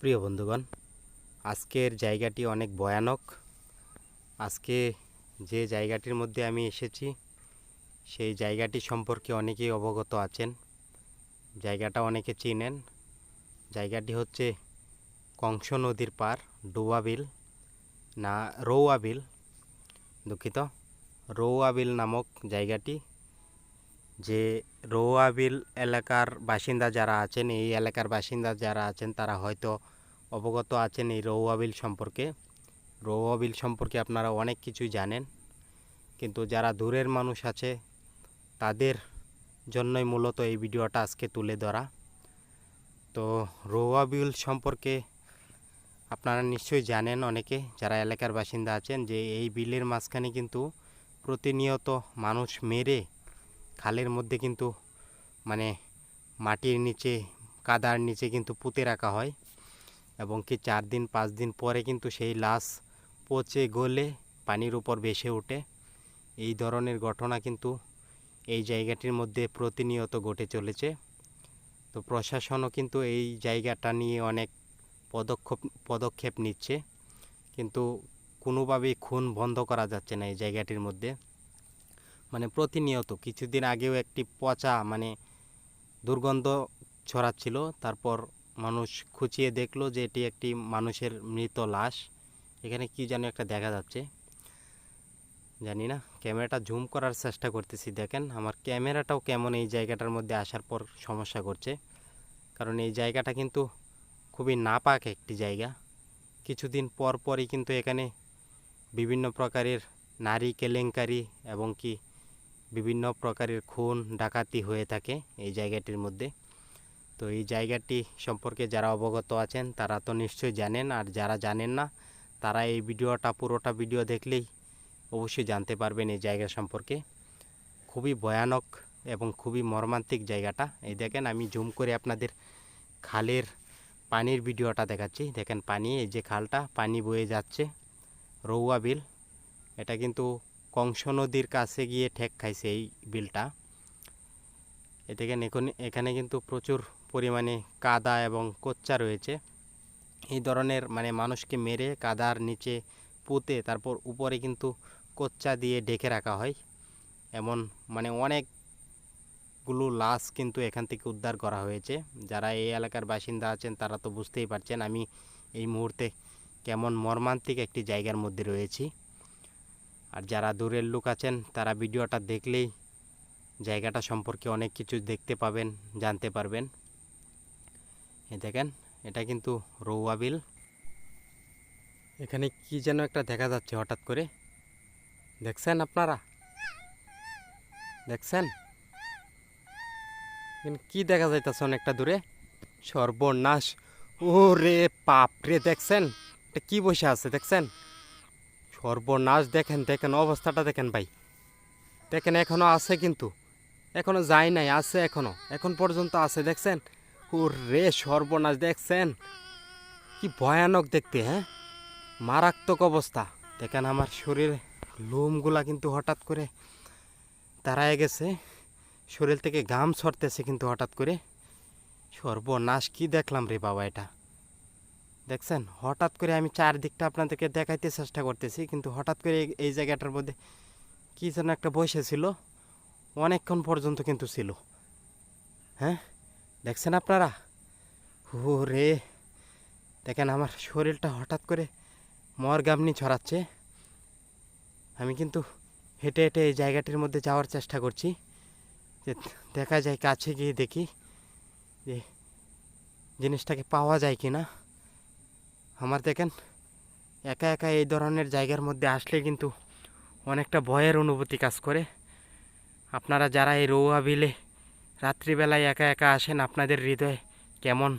প্রিয় বন্ধুগণ, আজকের জায়গাটি অনেক ভয়ানক। আজকে যে জায়গাটির মধ্যে আমি এসেছি, সেই জায়গাটি সম্পর্কে অনেকেই অবগত আছেন, জায়গাটা অনেকে চিনেন। জায়গাটি হচ্ছে কংস নদীর পার ডুয়াবিল না রৌয়াবিল দুঃখিত রৌয়াবিল নামক জায়গাটি, যে রৌয়াবিল এলাকার বাসিন্দা যারা আছেন, এই এলাকার বাসিন্দা যারা আছেন, তারা হয়তো অবগত আছেন এই রৌয়াবিল সম্পর্কে। রৌয়াবিল সম্পর্কে আপনারা অনেক কিছুই জানেন। কিন্তু যারা দূরের মানুষ আছে, তাদের জন্যই মূলত এই ভিডিওটা আজকে তুলে ধরা। তো রৌয়াবিল সম্পর্কে আপনারা নিশ্চয়ই জানেন অনেকে, যারা এলাকার বাসিন্দা আছেন, যে এই বিলের মাঝখানে কিন্তু প্রতিনিয়ত মানুষ মেরে খালের মধ্যে কিন্তু মানে মাটির নিচে, কাদার নিচে কিন্তু পুঁতে রাখা হয়। এবং কি চার দিন, পাঁচ দিন পরে কিন্তু সেই লাশ পচে গলে পানির উপর ভেসে ওঠে। এই ধরনের ঘটনা কিন্তু এই জায়গাটির মধ্যে প্রতিনিয়ত ঘটে চলেছে। তো প্রশাসনও কিন্তু এই জায়গাটা নিয়ে অনেক পদক্ষেপ পদক্ষেপ নিচ্ছে। কিন্তু কোনোভাবেই খুন বন্ধ করা যাচ্ছে না এই জায়গাটির মধ্যে। মানে প্রতিনিয়ত, কিছুদিন আগেও একটি পচা মানে দুর্গন্ধ ছড়াচ্ছিল, তারপর মানুষ খুঁচিয়ে দেখল যে এটি একটি মানুষের মৃত লাশ। এখানে কি যেন একটা দেখা যাচ্ছে। জানি না, ক্যামেরাটা জুম করার চেষ্টা করতেছি, দেখেন। আমার ক্যামেরাটাও কেমন এই জায়গাটার মধ্যে আসার পর সমস্যা করছে। কারণ এই জায়গাটা কিন্তু খুবই নাপাক একটি জায়গা। কিছুদিন পর পরই কিন্তু এখানে বিভিন্ন প্রকারের নারী কেলেঙ্কারি এবং কি বিভিন্ন প্রকারের খুন, ডাকাতি হয়ে থাকে এই জায়গাটির মধ্যে। তো এই জায়গাটি সম্পর্কে যারা অবগত আছেন, তারা তো নিশ্চয়ই জানেন। আর যারা জানেন না, তারা এই ভিডিওটা, পুরোটা ভিডিও দেখলেই অবশ্যই জানতে পারবেন এই জায়গা সম্পর্কে। খুবই ভয়ানক এবং খুবই মর্মান্তিক জায়গাটা। এই দেখেন, আমি জুম করে আপনাদের খালের পানির ভিডিওটা দেখাচ্ছি। দেখেন, পানি, এই যে খালটা, পানি বয়ে যাচ্ছে। রৌয়া বিল। এটা কিন্তু কংস নদীর কাছে গিয়ে ঠেক খাইছে এই বিলটা। এ দেখেন, এখন, এখানে কিন্তু প্রচুর পরিমাণে কাদা এবং কোচ্চা রয়েছে। এই ধরনের মানে মানুষকে মেরে কাদার নিচে পুঁতে তারপর উপরে কিন্তু কোচ্চা দিয়ে ঢেকে রাখা হয়। এমন মানে অনেকগুলো লাশ কিন্তু এখান থেকে উদ্ধার করা হয়েছে। যারা এই এলাকার বাসিন্দা আছেন তারা তো বুঝতেই পারছেন আমি এই মুহূর্তে কেমন মর্মান্তিক একটি জায়গার মধ্যে রয়েছি। আর যারা দূরের লোক আছেন তারা ভিডিওটা দেখলেই জায়গাটা সম্পর্কে অনেক কিছু দেখতে পাবেন, জানতে পারবেন। দেখেন, এটা কিন্তু রৌয়া বিল। এখানে কি যেন একটা দেখা যাচ্ছে হঠাৎ করে। দেখছেন আপনারা? দেখছেন? কি দেখা যাইতেছে অনেকটা দূরে? সর্বনাশ। ও রে পাপ রে দেখছেন? এটা কি বসে আছে, দেখছেন? সর্বনাশ, দেখেন দেখেন, অবস্থাটা দেখেন ভাই। দেখেন, এখনও আছে কিন্তু। এখনও যায় নাই, আছে এখনও। এখন পর্যন্ত আছে, দেখছেন? ও রে, সর্বনাশ দেখছেন? কি ভয়ানক দেখতে হ্যাঁ? মারাত্মক অবস্থা। দেখেন আমার শরীরে লোমগুলা কিন্তু হঠাৎ করে দাঁড়ায় গেছে। শরীর থেকে ঘাম ছড়তেছে কিন্তু হঠাৎ করে। সর্বনাশ, কি দেখলাম রে বাবা এটা? দেখছেন? হঠাৎ করে আমি চারদিকটা আপনাদেরকে দেখাইতে চেষ্টা করতেছি, কিন্তু হঠাৎ করে এই- এই জায়গাটার মধ্যে কী যেন একটা বসেছিল অনেকক্ষণ পর্যন্ত কিন্তু ছিল। হ্যাঁ? দেখছেন আপনারা? ও রে দেখেন আমার শরীরটা হঠাৎ করে মরগামনি ছড়াচ্ছে। আমি কিন্তু হেঁটে হেঁটে এই জায়গাটির মধ্যে যাওয়ার চেষ্টা করছি। যে দেখা যায় কাছে গিয়ে দেখি যে জিনিসটাকে পাওয়া যায় কি না আমার দেখেন, একা একা এই ধরনের জায়গার মধ্যে আসলে কিন্তু অনেকটা ভয়ের অনুভূতি কাজ করে। আপনারা যারা এই রৌয়া বিলে রাত্রিবেলায় একা একা আসেন আপনাদের হৃদয়ে। কেমন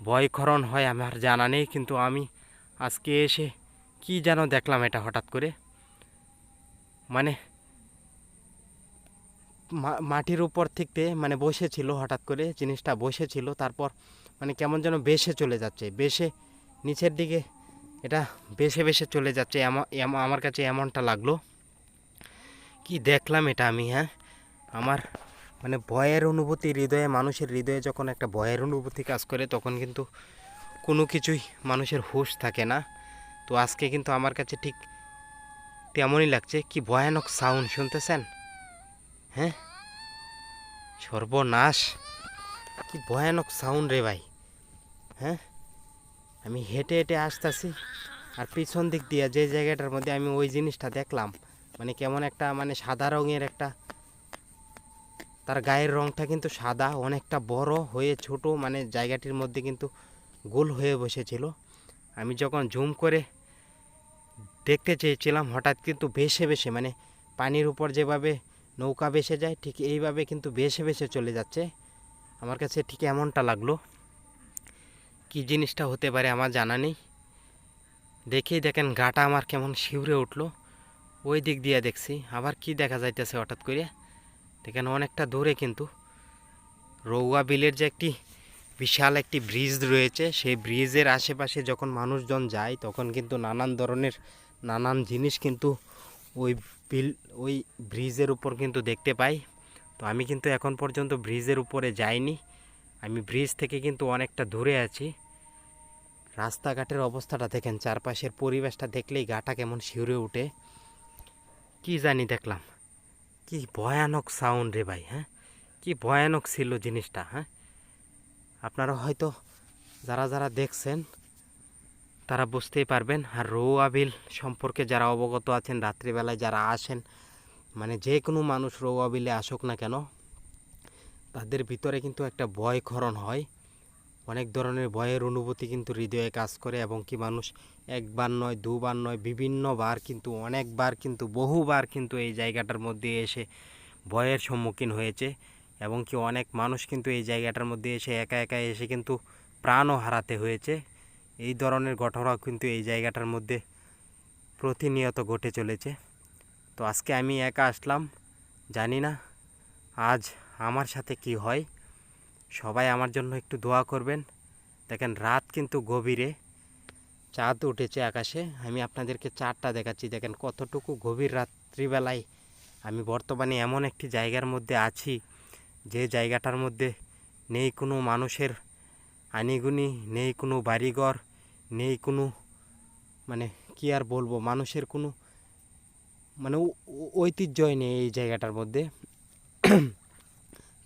ভয়ক্ষরণ হয় আমার জানা নেই, কিন্তু আমি আজকে এসে কি যেন দেখলাম এটা হঠাৎ করে। মানে মাটির উপর থেকে মানে বসেছিল হঠাৎ করে, জিনিসটা বসেছিল, তারপর মানে কেমন যেন বেসে চলে যাচ্ছে বেসে নিচের দিকে এটা বেসে বেসে চলে যাচ্ছে আমার কাছে এমনটা লাগল। কি দেখলাম এটা আমি হ্যাঁ? আমার মানে ভয়ের অনুভূতি, হৃদয়ে, মানুষের হৃদয়ে যখন একটা ভয়ের অনুভূতি কাজ করে, তখন কিন্তু কোনো কিছুই মানুষের হুঁশ থাকে না। তো আজকে কিন্তু আমার কাছে ঠিক তেমনই লাগছে। কি ভয়ানক সাউন্ড শুনতেছেন? হ্যাঁ? সর্বনাশ। কি ভয়ানক সাউন্ড রে ভাই। হ্যাঁ? আমি হেঁটে হেঁটে আসতেছি আর পিছন দিক দিয়ে যে জায়গাটার মধ্যে আমি ওই জিনিসটা দেখলাম মানে কেমন একটা মানে সাদা রঙের একটা তার গায়ের রংটা কিন্তু সাদা, অনেকটা বড় হয়ে ছোট মানে জায়গাটির মধ্যে কিন্তু গোল হয়ে বসেছিল। আমি যখন জুম করে দেখতে চেয়েছিলাম, হঠাৎ কিন্তু ভেসে ভেসে মানে পানির উপর যেভাবে নৌকা ভেসে যায়, ঠিক এইভাবে কিন্তু ভেসে ভেসে চলে যাচ্ছে। আমার কাছে ঠিক এমনটা লাগল। কি জিনিসটা হতে পারে আমার জানা নেই। দেখেই দেখেন, গাটা আমার কেমন শিউরে উঠল। ওই দিক দিয়ে দেখছি, আবার কি দেখা যাইতেছে হঠাৎ করে? দেখেন অনেকটা দূরে কিন্তু রৌয়া বিলের যে একটি বিশাল একটি ব্রিজ রয়েছে, সেই ব্রিজের আশেপাশে যখন মানুষজন যায়, তখন কিন্তু নানান ধরনের নানান জিনিস কিন্তু ওই বিল, ওই ব্রিজের উপর কিন্তু দেখতে পাই। তো আমি কিন্তু এখন পর্যন্ত ব্রিজের উপরে যাইনি। আমি ব্রিজ থেকে কিন্তু অনেকটা দূরে আছি। রাস্তাঘাটের অবস্থাটা দেখেন, চারপাশের পরিবেশটা দেখলেই গাটা কেমন শিউরে ওঠে কি জানি দেখলাম। কি ভয়ানক সাউন্ড রে ভাই হ্যাঁ? কি ভয়ানক ছিল জিনিসটা হ্যাঁ? আপনারা হয়তো যারা যারা দেখছেন, তারা বুঝতেই পারবেন, আর রৌয়া আবিল সম্পর্কে যারা অবগত আছেন, রাত্রিবেলায় যারা আসেন মানে যে কোনো মানুষ রৌ বিলে আসুক না কেন, তাদের ভিতরে কিন্তু একটা ভয়ক্ষরণ হয়। অনেক ধরনের ভয়ের অনুভূতি কিন্তু হৃদয়ে কাজ করে এবং কি মানুষ একবার নয়, দুবার নয়, বিভিন্নবার কিন্তু, অনেকবার কিন্তু, বহুবার কিন্তু এই জায়গাটার মধ্যে এসে ভয়ের সম্মুখীন হয়েছে এবং কি অনেক মানুষ কিন্তু এই জায়গাটার মধ্যে এসে একা একা এসে কিন্তু প্রাণও হারাতে হয়েছে। এই ধরনের ঘটনাও কিন্তু এই জায়গাটার মধ্যে প্রতিনিয়ত ঘটে চলেছে। তো আজকে আমি একা আসলাম, জানি না আজ আমার সাথে কি হয়। সবাই আমার জন্য একটু দোয়া করবেন। দেখেন, রাত কিন্তু গভীরে। চাঁদ উঠেছে আকাশে। আমি আপনাদেরকে চাঁদটা দেখাচ্ছি। দেখেন, কতটুকু গভীর রাত্রিবেলায় আমি বর্তমানে এমন একটি জায়গার মধ্যে আছি, যে জায়গাটার মধ্যে নেই কোনো মানুষের আনিগুনি, নেই কোনো বাড়িঘর, নেই কোনো মানে কি আর বলব, মানুষের কোনো মানে ঐতিহ্যই নেই এই জায়গাটার মধ্যে।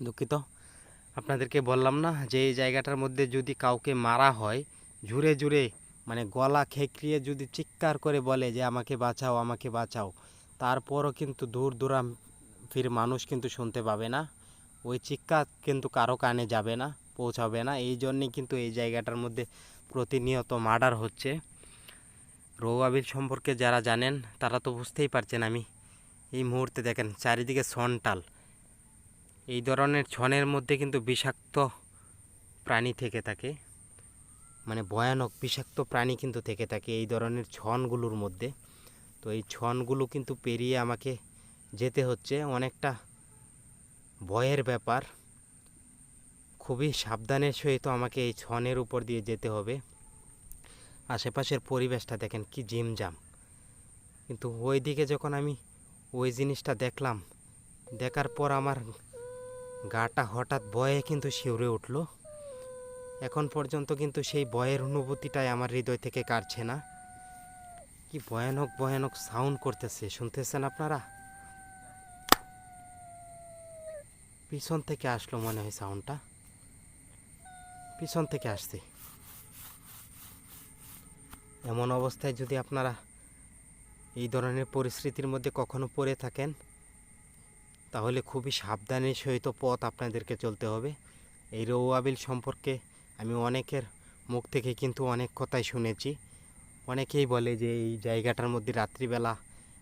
দুঃখিত। আপনাদেরকে বললাম না যে এই জায়গাটার মধ্যে যদি কাউকে মারা হয় জুড়ে জুড়ে মানে গলা খেকড়িয়ে যদি চিৎকার করে বলে যে আমাকে বাঁচাও আমাকে বাঁচাও, তারপরও কিন্তু দূর দূরাম ফির মানুষ কিন্তু শুনতে পাবে না। ওই চিৎকার কিন্তু কারও কানে যাবে না, পৌঁছাবে না। এই জন্যেই কিন্তু এই জায়গাটার মধ্যে প্রতিনিয়ত মার্ডার হচ্ছে। রৌয়াবিল সম্পর্কে যারা জানেন, তারা তো বুঝতেই পারছেন আমি। এই মুহূর্তে দেখেন, চারিদিকে সনটাল। এই ধরনের ছনের মধ্যে কিন্তু বিষাক্ত প্রাণী থেকে থাকে। মানে ভয়ানক বিষাক্ত প্রাণী কিন্তু থেকে থাকে এই ধরনের ছনগুলোর মধ্যে। তো এই ছনগুলো কিন্তু পেরিয়ে আমাকে যেতে হচ্ছে। অনেকটা ভয়ের ব্যাপার। খুবই সাবধানের সহিত আমাকে এই ছনের উপর দিয়ে যেতে হবে। আশেপাশের পরিবেশটা দেখেন কি জিমজাম কিন্তু ওই দিকে যখন আমি ওই জিনিসটা দেখলাম, দেখার পর আমার গাটা হঠাৎ ভয়ে কিন্তু শিউরে উঠল। এখন পর্যন্ত কিন্তু সেই বয়ের অনুভূতিটাই আমার হৃদয় থেকে কাটছে না। কি ভয়ানক ভয়ানক সাউন্ড করতেছে, শুনতেছেন আপনারা? পিছন থেকে আসলো মনে হয় সাউন্ডটা পিছন থেকে আসছে। এমন অবস্থায় যদি আপনারা এই ধরনের পরিস্থিতির মধ্যে কখনো পড়ে থাকেন তাহলে খুবই সাবধানের সহিত পথ আপনাদেরকে চলতে হবে। এই রৌয়াবিল সম্পর্কে আমি অনেকের মুখ থেকে কিন্তু অনেক কথাই শুনেছি। অনেকেই বলে যে এই জায়গাটার মধ্যে রাত্রিবেলা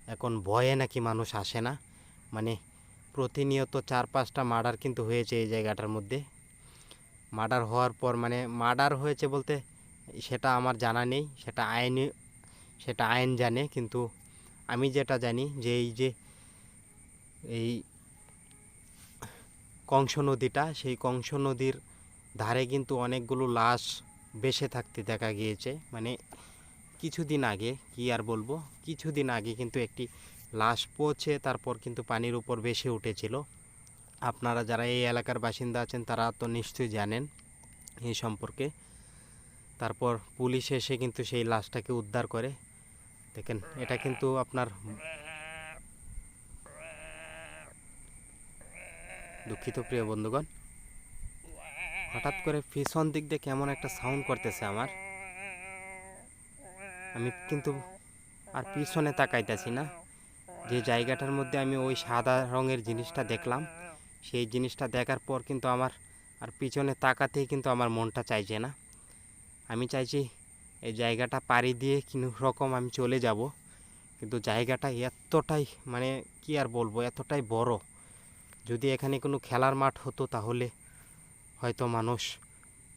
এখন ভয়ে নাকি মানুষ আসে না। মানে প্রতিনিয়ত চার পাঁচটা মার্ডার কিন্তু হয়েছে এই জায়গাটার মধ্যে। মার্ডার হওয়ার পর মানে মার্ডার হয়েছে বলতে সেটা আমার জানা নেই, সেটা আইনে, সেটা আইন জানে। কিন্তু আমি যেটা জানি যে এই যে এই কংস নদীটা, সেই কংস নদীর ধারে কিন্তু অনেকগুলো লাশ বেশে থাকতে দেখা গিয়েছে। মানে কিছুদিন আগে, কি আর বলব, কিছুদিন আগে কিন্তু একটি লাশ পৌঁছে তারপর কিন্তু পানির উপর ভেসে উঠেছিল। আপনারা যারা এই এলাকার বাসিন্দা আছেন, তারা তো নিশ্চয়ই জানেন এই সম্পর্কে। তারপর পুলিশ এসে কিন্তু সেই লাশটাকে উদ্ধার করে। দেখেন, এটা কিন্তু আপনার দুঃখিত প্রিয় বন্ধুগণ। হঠাৎ করে পিছন দিক দিয়ে কেমন একটা সাউন্ড করতেছে আমার। আমি কিন্তু আর পিছনে তাকাইতেছি না। যে জায়গাটার মধ্যে আমি ওই সাদা রঙের জিনিসটা দেখলাম, সেই জিনিসটা দেখার পর কিন্তু আমার আর পিছনে তাকাতেই কিন্তু আমার মনটা চাইছে না। আমি চাইছি এই জায়গাটা পাড়ি দিয়ে কোনো রকম আমি চলে যাব, কিন্তু জায়গাটা এতটাই মানে কি আর বলব, এতটাই বড়। যদি এখানে কোনো খেলার মাঠ হতো তাহলে হয়তো মানুষ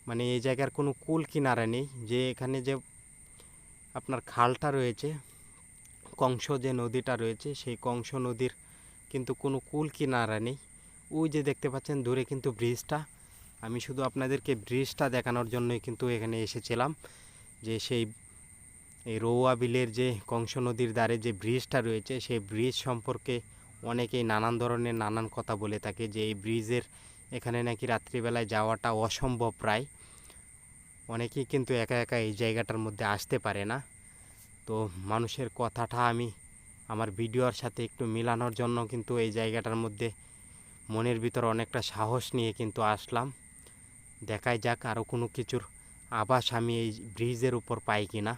মানে এই জায়গার কোনো কুল কিনারা নেই, যে এখানে যে আপনার খালটা রয়েছে, কংস যে নদীটা রয়েছে, সেই কংস নদীর কিন্তু কোনো কুল কিনারা নেই। ওই যে দেখতে পাচ্ছেন দূরে কিন্তু ব্রিজটা। আমি শুধু আপনাদেরকে ব্রিজটা দেখানোর জন্যই কিন্তু এখানে এসেছিলাম, যে সেই এই রৌয়া বিলের যে কংস নদীর ধারে যে ব্রিজটা রয়েছে, সেই ব্রিজ সম্পর্কে অনেকেই নানান ধরনের নানান কথা বলে থাকে যে এই ব্রিজের এখানে নাকি রাত্রিবেলায় যাওয়াটা অসম্ভব প্রায়। অনেকেই কিন্তু একা একা এই জায়গাটার মধ্যে আসতে পারে না। তো মানুষের কথাটা আমি আমার ভিডিওর সাথে একটু মিলানোর জন্য কিন্তু এই জায়গাটার মধ্যে মনের ভিতর অনেকটা সাহস নিয়ে কিন্তু আসলাম। দেখাই যাক আরও কোনো কিছুর আভাস আমি এই ব্রিজের উপর পাই কি না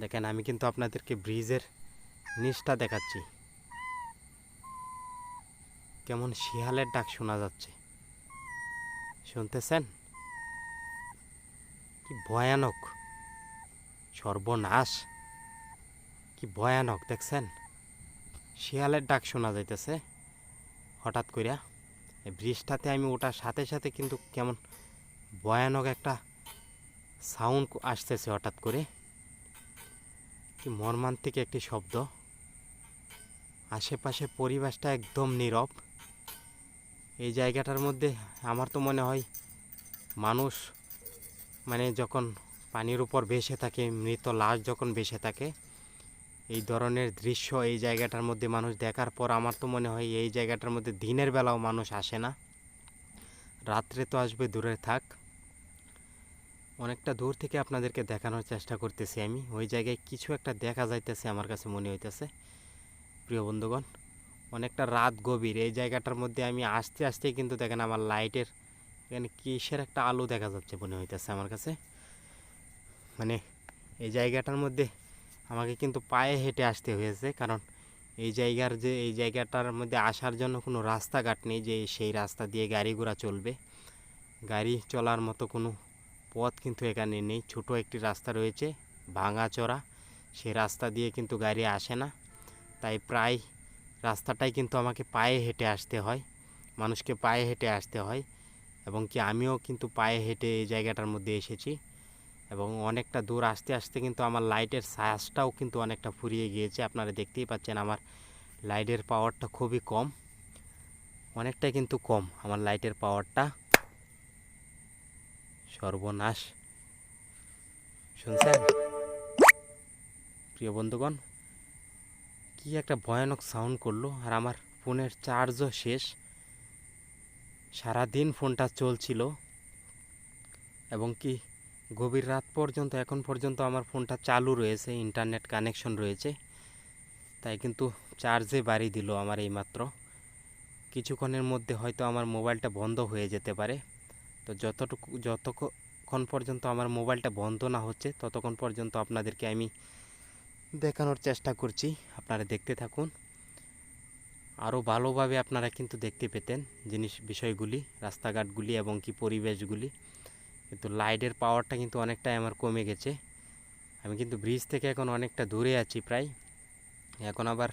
দেখেন, আমি কিন্তু আপনাদেরকে ব্রিজের নিচটা দেখাচ্ছি। কেমন শিয়ালের ডাক শোনা যাচ্ছে। শুনতেছেন? কি ভয়ানক। সর্বনাশ। কি ভয়ানক, দেখছেন? শিয়ালের ডাক শোনা যাইতেছে। হঠাৎ করিয়া ব্রিজটাতে আমি ওঠার সাথে সাথে কিন্তু কেমন ভয়ানক একটা সাউন্ড আসতেছে হঠাৎ করে। কি মর্মান্তিক একটি শব্দ। আশেপাশে পরিবেশটা একদম নীরব। এই জায়গাটার মধ্যে আমার তো মনে হয় মানুষ মানে যখন পানির উপর ভেসে থাকে, মৃত লাশ যখন ভেসে থাকে, এই ধরনের দৃশ্য এই জায়গাটার মধ্যে মানুষ দেখার পর আমার তো মনে হয় এই জায়গাটার মধ্যে দিনের বেলাও মানুষ আসে না। রাত্রে তো আসবে, দূরে থাক। অনেকটা দূর থেকে আপনাদেরকে দেখানোর চেষ্টা করতেছি আমি। ওই জায়গায় কিছু একটা দেখা যাইতেছে আমার কাছে মনে হইতেছে। প্রিয় বন্ধুগণ অনেকটা রাত গভীর। এই জায়গাটার মধ্যে আমি আসতে আসতেই কিন্তু দেখেন আমার লাইটের এখানে কিসের একটা আলো দেখা যাচ্ছে মনে হইতেছে আমার কাছে। মানে এই জায়গাটার মধ্যে আমাকে কিন্তু পায়ে হেঁটে আসতে হয়েছে কারণ এই জায়গার যে, এই জায়গাটার মধ্যে আসার জন্য কোনো রাস্তাঘাট নেই যে সেই রাস্তা দিয়ে গাড়ি ঘোড়া চলবে। গাড়ি চলার মতো কোনো পথ কিন্তু এখানে নেই। ছোট একটি রাস্তা রয়েছে, ভাঙাচোরা। সেই রাস্তা দিয়ে কিন্তু গাড়ি আসে না। তাই প্রায় রাস্তাটাই কিন্তু আমাকে পায়ে হেঁটে আসতে হয়, মানুষকে পায়ে হেঁটে আসতে হয় এবং কি আমিও কিন্তু পায়ে হেঁটে এই জায়গাটার মধ্যে এসেছি এবং অনেকটা দূর আসতে আসতে কিন্তু আমার লাইটের সায়াসটাও কিন্তু অনেকটা ফুরিয়ে গিয়েছে। আপনারা দেখতেই পাচ্ছেন আমার লাইটের পাওয়ারটা খুবই কম, অনেকটাই কিন্তু কম আমার লাইটের পাওয়ারটা। সর্বনাশ। শুনছেন? প্রিয় বন্ধুগণ কি একটা ভয়ানক সাউন্ড করল আর আমার ফোনের চার্জও শেষ। সারাদিন ফোনটা চলছিল এবং কি গভীর রাত পর্যন্ত, এখন পর্যন্ত আমার ফোনটা চালু রয়েছে ইন্টারনেট কানেকশন রয়েছে। তাই কিন্তু চার্জে বাড়ি দিল আমার এইমাত্র। কিছুক্ষণের মধ্যে হয়তো আমার মোবাইলটা বন্ধ হয়ে যেতে পারে। তো যতটুকু, যতক্ষণ পর্যন্ত আমার মোবাইলটা বন্ধ না হচ্ছে, ততক্ষণ পর্যন্ত আপনাদেরকে আমি দেখানোর চেষ্টা করছি। আপনারা দেখতে থাকুন। আরও ভালোভাবে আপনারা কিন্তু দেখতে পেতেন জিনিস বিষয়গুলি, রাস্তাঘাটগুলি এবং কি পরিবেশগুলি। কিন্তু লাইটের পাওয়ারটা কিন্তু অনেকটাই আমার কমে গেছে। আমি কিন্তু ব্রিজ থেকে এখন অনেকটা দূরে আছি প্রায়। এখন আবার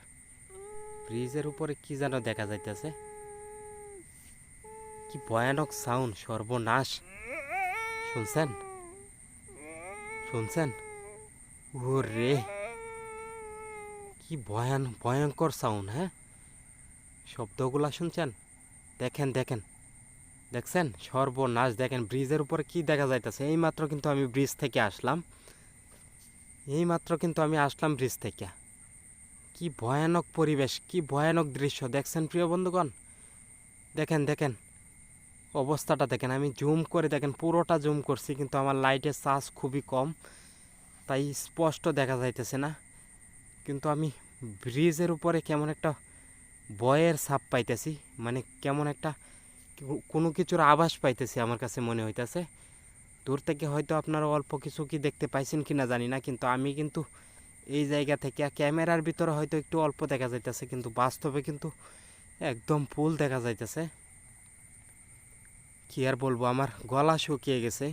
ব্রিজের উপরে কি যেন দেখা যাইতেছে। কি ভয়ানক সাউন্ড, সর্বনাশ। শুনছেন? শুনছেন? ও রে কি ভয়ান, ভয়ঙ্কর সাউন্ড হ্যাঁ? শব্দগুলা শুনছেন? দেখেন দেখেন। দেখছেন? সর্বনাশ। দেখেন, ব্রিজের উপরে কি দেখা যাইতেছে? এই মাত্র কিন্তু আমি ব্রিজ থেকে আসলাম। এই মাত্র কিন্তু আমি আসলাম ব্রিজ থেকে। কি ভয়ানক পরিবেশ, কি ভয়ানক দৃশ্য। দেখছেন, প্রিয় বন্ধুগণ? দেখেন দেখেন। অবস্থাটা দেখেন। আমি জুম করে দেখেন, পুরোটা জুম করছি, কিন্তু আমার লাইটের চার্জ খুবই কম, তাই স্পষ্ট দেখা যাইতেছে না। কিন্তু আমি ব্রিজের উপরে কেমন একটা বয়ের ছাপ পাইতেছি মানে কেমন একটা কোনো কিছুর আভাস পাইতেছি আমার কাছে মনে হইতেছে। দূর থেকে হয়তো আপনারা অল্প কিছু কি দেখতে পাইছেন কি না জানি না, কিন্তু আমি কিন্তু এই জায়গা থেকে ক্যামেরার ভিতরে হয়তো একটু অল্প দেখা যাইতেছে, কিন্তু বাস্তবে কিন্তু একদম ফুল দেখা যাইতেছে। কি আর বলব, আমার গলা শুকিয়ে গেছে।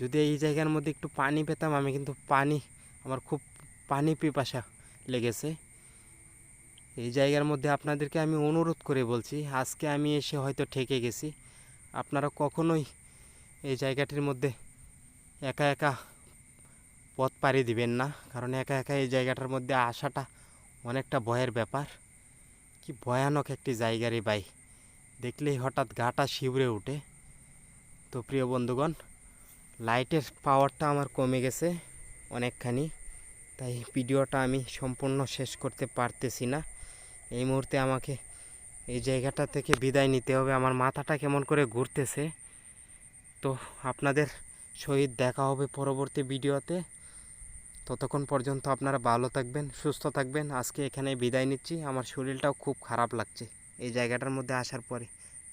যদি এই জায়গার মধ্যে একটু পানি পেতাম, আমি কিন্তু পানি, আমার খুব পানি পিপাসা লেগেছে। এই জায়গার মধ্যে আপনাদেরকে আমি অনুরোধ করে বলছি, আজকে আমি এসে হয়তো ঠেকে গেছি। আপনারা কখনোই এই জায়গাটির মধ্যে একা একা পথ পাড়ি দিবেন না, কারণ একা একা এই জায়গাটার মধ্যে আসাটা অনেকটা ভয়ের ব্যাপার। কি ভয়ানক একটি জায়গা রে ভাই। দেখলেই হঠাৎ গাটা শিউরে ওঠে। তো প্রিয় বন্ধুগণ, লাইটের পাওয়ারটা আমার কমে গেছে অনেকখানি। তাই ভিডিওটা আমি সম্পূর্ণ শেষ করতে পারতেছি না। এই মুহূর্তে আমাকে এই জায়গাটা থেকে বিদায় নিতে হবে। আমার মাথাটা কেমন করে ঘুরতেছে। তো আপনাদের সহিত দেখা হবে পরবর্তী ভিডিওতে। ততক্ষণ পর্যন্ত আপনারা ভালো থাকবেন, সুস্থ থাকবেন। আজকে এখানে বিদায় নিচ্ছি। আমার শরীরটাও খুব খারাপ লাগছে এই জায়গাটার মধ্যে আসার পরে।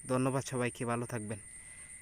ধন্যবাদ সবাইকে, ভালো থাকবেন।